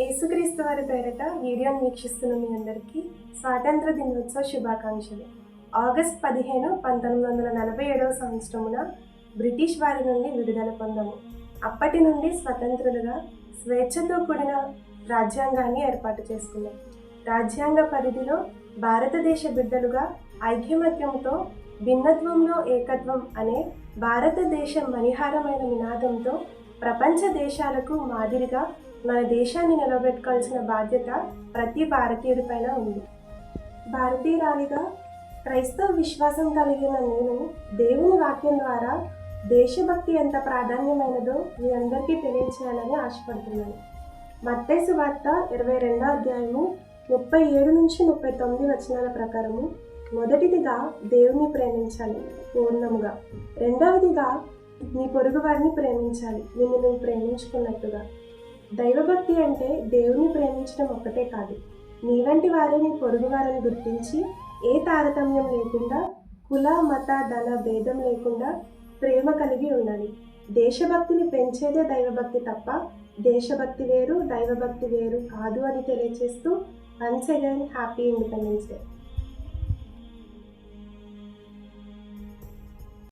యేసుక్రీస్తు వారి పేరట వీడియోని వీక్షిస్తున్న మీ అందరికీ స్వాతంత్ర దినోత్సవ శుభాకాంక్షలు. ఆగస్ట్ పదిహేను పంతొమ్మిది వందల నలభై ఏడవ సంవత్సరమున బ్రిటిష్ వారి నుండి విడుదల పొందాము. అప్పటి నుండి స్వతంత్రులుగా స్వేచ్ఛతో కూడిన రాజ్యాంగాన్ని ఏర్పాటు చేసుకున్నాం. రాజ్యాంగ పరిధిలో భారతదేశ బిడ్డలుగా ఐక్యమత్యంతో భిన్నత్వంలో ఏకత్వం అనే భారతదేశ మణిహారమైన నినాదంతో ప్రపంచ దేశాలకు మాదిరిగా మన దేశాన్ని నిలబెట్టుకోవాల్సిన బాధ్యత ప్రతి భారతీయుడిపైన ఉంది. భారతీయురాలిగా క్రైస్తవ విశ్వాసం కలిగిన నేను దేవుని వాక్యం ద్వారా దేశభక్తి ఎంత ప్రాధాన్యమైనదో మీ అందరికీ తెలియచేయాలని ఆశపడుతున్నాను. మత్తేసు వార్త ఇరవై రెండో అధ్యాయము ముప్పై ఏడు నుంచి ముప్పై తొమ్మిది వచనాల ప్రకారము మొదటిదిగా దేవుని ప్రేమించాలి పూర్ణముగా. రెండవదిగా నీ పొరుగు వారిని ప్రేమించాలి నిన్ను నువ్వు ప్రేమించుకున్నట్టుగా. దైవభక్తి అంటే దేవుని ప్రేమించడం ఒక్కటే కాదు. నీ వంటి వారిని పొరుగు వారిని గుర్తించి ఏ తారతమ్యం లేకుండా కుల మత ధన భేదం లేకుండా ప్రేమ కలిగి ఉండాలి. దేశభక్తిని పెంచేదే దైవభక్తి తప్ప దేశభక్తి వేరు దైవభక్తి వేరు కాదు అని తెలియజేస్తూ once again happy independence day